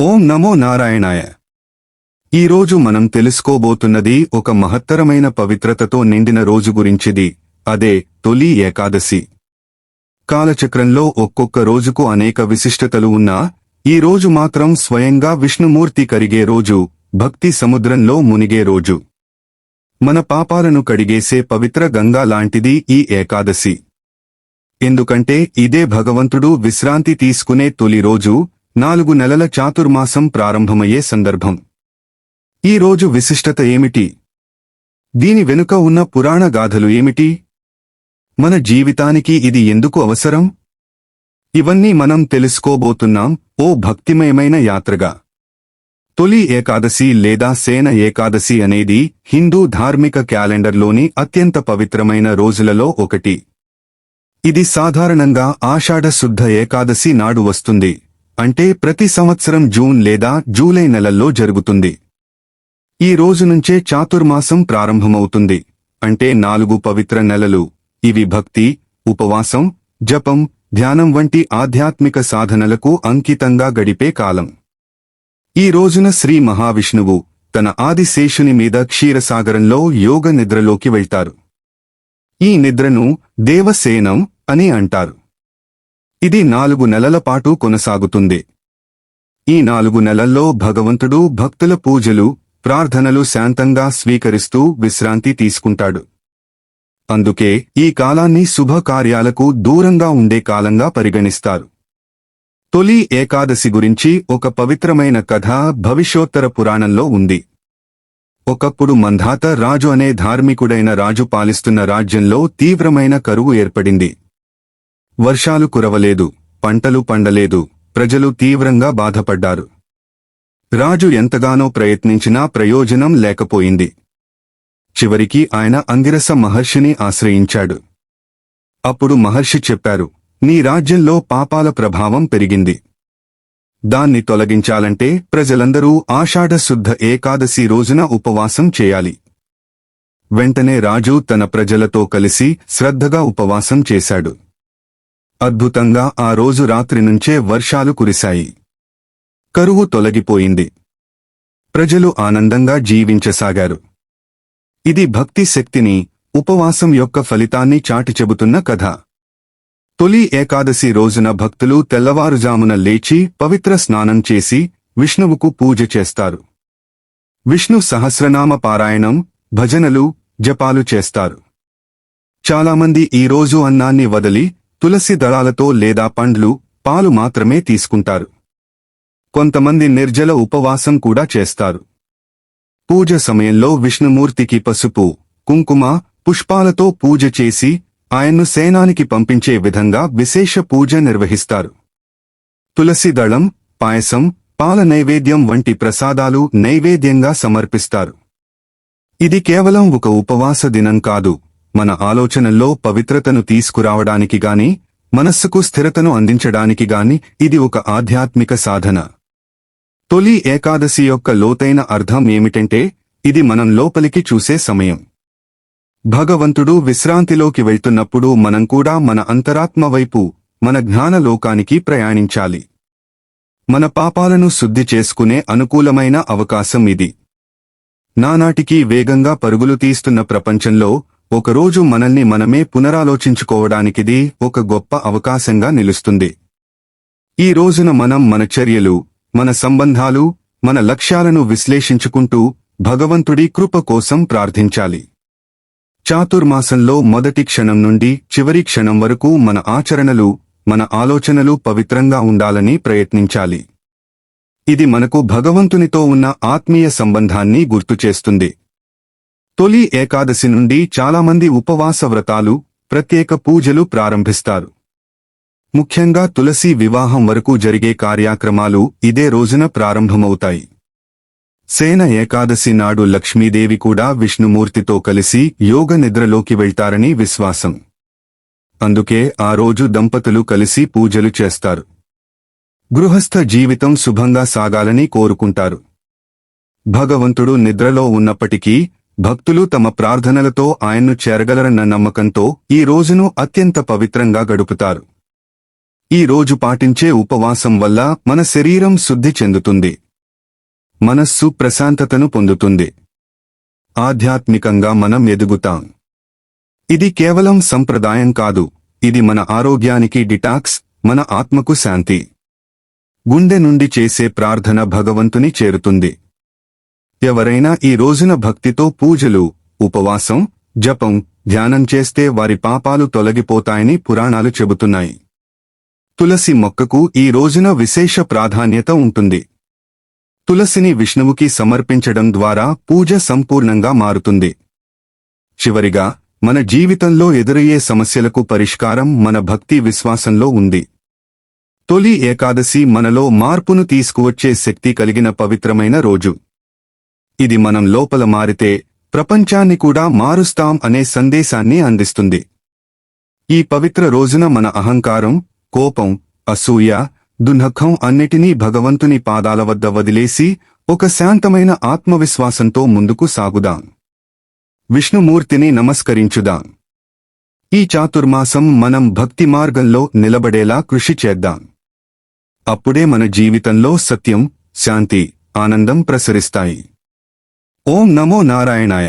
ఓం నమో నారాయణాయ. ఈరోజు మనం తెలుసుకోబోతున్నది ఒక మహత్తరమైన పవిత్రతతో నిండిన రోజు గురించిది అదే తొలి ఏకాదశి. కాలచక్రంలో ఒక్కొక్క రోజుకు అనేక విశిష్టతలు ఉన్నా ఈ రోజు మాత్రం స్వయంగా విష్ణుమూర్తి కరిగే రోజు భక్తి సముద్రంలో మునిగే రోజు. మన పాపాలను కడిగేసే పవిత్ర గంగా లాంటిది ఈ ఏకాదశి. ఎందుకంటే ఇదే భగవంతుడు విశ్రాంతి తీసుకునే తొలి రోజు నాలుగు నెలల చాతుర్మాసం ప్రారంభమయ్యే సందర్భం. ఈ రోజు విశిష్టత ఏమిటి? దీని వెనుక ఉన్న పురాణ గాథలు ఏమిటి? మన జీవితానికి ఇది ఎందుకు అవసరం? ఇవన్నీ మనం తెలుసుకోబోతున్నాం ఓ భక్తిమయమైన యాత్రగా. తొలి ఏకాదశి లేదా సేన ఏకాదశి అనేది హిందూ ధార్మిక క్యాలెండర్లోని అత్యంత పవిత్రమైన రోజులలో ఒకటి. ఇది సాధారణంగా ఆషాఢ శుద్ధ ఏకాదశి నాడు వస్తుంది. అంటే ప్రతి సంవత్సరం జూన్ లేదా జూలై నెలల్లో జరుగుతుంది. ఈ రోజు నుంచే చాతుర్మాసం ప్రారంభమవుతుంది. అంటే నాలుగు పవిత్ర నెలలు. ఇవి భక్తి ఉపవాసం జపం ధ్యానం వంటి ఆధ్యాత్మిక సాధనలకు అంకితంగా గడిపే కాలం. ఈ రోజున శ్రీ మహావిష్ణువు తన ఆదిశేషుని మీద క్షీరసాగరంలో యోగ నిద్రలోకి వెళ్తారు. ఈ నిద్రను దేవసేనం అని అంటారు. ఇది నాలుగు నెలల పాటు కొనసాగుతుంది. ఈ నాలుగు నెలల్లో భగవంతుడు భక్తుల పూజలు ప్రార్థనలు శాంతంగా స్వీకరిస్తూ విశ్రాంతి తీసుకుంటాడు. అందుకే ఈ కాలాన్ని శుభకార్యాలకు దూరంగా ఉండే కాలంగా పరిగణిస్తారు. తొలి ఏకాదశి గురించి ఒక పవిత్రమైన కథ భవిష్యోత్తర పురాణంలో ఉంది. ఒకప్పుడు మంధాత రాజు అనే ధార్మికుడైన రాజు పాలిస్తున్న రాజ్యంలో తీవ్రమైన కరువు ఏర్పడింది. వర్షాలు కురవలేదు పంటలు పండలేదు ప్రజలు తీవ్రంగా బాధపడ్డారు. రాజు ఎంతగానో ప్రయత్నించినా ప్రయోజనం లేకపోయింది. చివరికి ఆయన అంగిరస మహర్షిని ఆశ్రయించాడు. అప్పుడు మహర్షి చెప్పారు నీ రాజ్యంలో పాపాల ప్రభావం పెరిగింది. దాన్ని తొలగించాలంటే ప్రజలందరూ ఆషాఢశుద్ధ ఏకాదశి రోజున ఉపవాసం చేయాలి. వెంటనే రాజు తన ప్రజలతో కలిసి శ్రద్ధగా ఉపవాసం చేశాడు. అద్భుతంగా ఆ రోజు రాత్రి నుంచే వర్షాలు కురిశాయి. కరువు తొలగిపోయింది. ప్రజలు ఆనందంగా జీవించసాగారు. ఇది భక్తి శక్తిని ఉపవాసం యొక్క ఫలితాన్ని చాటి చెబుతున్న కథ. తొలి ఏకాదశి రోజున భక్తులు తెల్లవారుజామున లేచి పవిత్ర స్నానం చేసి విష్ణువుకు పూజ చేస్తారు. విష్ణు సహస్రనామ పారాయణం భజనలు జపాలు చేస్తారు. చాలామంది ఈ రోజు అన్నాన్ని వదలి తులసి దళాలతో లేదా పండ్లు పాలు మాత్రమే తీసుకుంటారు. కొంతమంది నిర్జల ఉపవాసం కూడా చేస్తారు. పూజ సమయంలో విష్ణుమూర్తికి పసుపు కుంకుమ పుష్పాలతో పూజ చేసి ఆయన్ను సేనానికి పంపించే విధంగా విశేష పూజ నిర్వహిస్తారు. తులసి దళం పాయసం పాల నైవేద్యం వంటి ప్రసాదాలు నైవేద్యంగా సమర్పిస్తారు. ఇది కేవలం ఒక ఉపవాస దినం కాదు. మన ఆలోచనల్లో పవిత్రతను తీసుకురావడానికి గాని మనస్సుకు స్థిరతను అందించడానికి గాని ఇది ఒక ఆధ్యాత్మిక సాధన. తొలి ఏకాదశి యొక్క లోతైన అర్థం ఏమిటంటే ఇది మనం లోపలికి చూసే సమయం. భగవంతుడు విశ్రాంతిలోకి వెళ్తున్నప్పుడు మనం కూడా మన అంతరాత్మ వైపు మన జ్ఞానలోకానికి ప్రయాణించాలి. మన పాపాలను శుద్ధి చేసుకునే అనుకూలమైన అవకాశం ఇది. నానాటికి వేగంగా పరుగులు తీస్తున్న ప్రపంచంలో ఒకరోజు మనల్ని మనమే పునరాలోచించుకోవడానికిది ఒక గొప్ప అవకాశంగా నిలుస్తుంది. ఈ రోజున మనం మన చర్యలు మన సంబంధాలు మన లక్ష్యాలను విశ్లేషించుకుంటూ భగవంతుడి కృప కోసం ప్రార్థించాలి. చాతుర్మాసంలో మొదటి క్షణం నుండి చివరి క్షణం వరకు మన ఆచరణలు మన ఆలోచనలు పవిత్రంగా ఉండాలని ప్రయత్నించాలి. ఇది మనకు భగవంతునితో ఉన్న ఆత్మీయ సంబంధాన్ని గుర్తుచేస్తుంది. తొలి ఏకాదశి నుండి చాలామంది ఉపవాస వ్రతాలు ప్రత్యేక పూజలు ప్రారంభిస్తారు. ముఖ్యంగా తులసి వివాహం వరకు జరిగే కార్యక్రమాలు ఇదే రోజున ప్రారంభమవుతాయి. సేన ఏకాదశి నాడు లక్ష్మీదేవి కూడా విష్ణుమూర్తితో కలిసి యోగ నిద్రలోకి వెళ్తారని విశ్వాసం. అందుకే ఆ రోజు దంపతులు కలిసి పూజలు చేస్తారు. గృహస్థ జీవితం శుభంగా సాగాలని కోరుకుంటారు. భగవంతుడు నిద్రలో ఉన్నప్పటికీ భక్తులు తమ ప్రార్థనలతో ఆయన్ను చేరగలరన్న నమ్మకంతో ఈ రోజును అత్యంత పవిత్రంగా గడుపుతారు. ఈ రోజు పాటించే ఉపవాసం వల్ల మన శరీరం శుద్ధి చెందుతుంది. మనస్సు ప్రశాంతతను పొందుతుంది. ఆధ్యాత్మికంగా మనం ఎదుగుతాం. ఇది కేవలం సంప్రదాయం కాదు. ఇది మన ఆరోగ్యానికి డిటాక్స్ మన ఆత్మకు శాంతి. గుండె నుండి చేసే ప్రార్థన భగవంతుని చేరుతుంది. ఎవరైనా ఈ రోజున భక్తితో పూజలు ఉపవాసం జపం ధ్యానం చేస్తే వారి పాపాలు తొలగిపోతాయని పురాణాలు చెబుతున్నాయి. తులసి మొక్కకు ఈ రోజున విశేష ప్రాధాన్యత ఉంటుంది. తులసిని విష్ణువుకి సమర్పించడం ద్వారా పూజ సంపూర్ణంగా మారుతుంది. చివరిగా మన జీవితంలో ఎదురయ్యే సమస్యలకు పరిష్కారం మన భక్తి విశ్వాసంలో ఉంది. తొలి ఏకాదశి మనలో మార్పును తీసుకువచ్చే శక్తి కలిగిన పవిత్రమైన రోజు. ఇది మనం లోపల మారితే ప్రపంచాన్ని కూడా మారుస్తాం అనే సందేశాన్ని అందిస్తుంది. ఈ పవిత్ర రోజున మన అహంకారం కోపం అసూయ దునఖం అన్నిటినీ భగవంతుని పాదాల వద్ద వదిలేసి ఒక శాంతమైన ఆత్మవిశ్వాసంతో ముందుకు సాగుదాం. విష్ణుమూర్తిని నమస్కరించుదాం. ఈ చాతుర్మాసం మనం భక్తి మార్గంలో నిలబడేలా కృషి చేద్దాం. అప్పుడే మన జీవితంలో సత్యం శాంతి ఆనందం ప్రసరిస్తాయి. ఓం నమో నారాయణాయ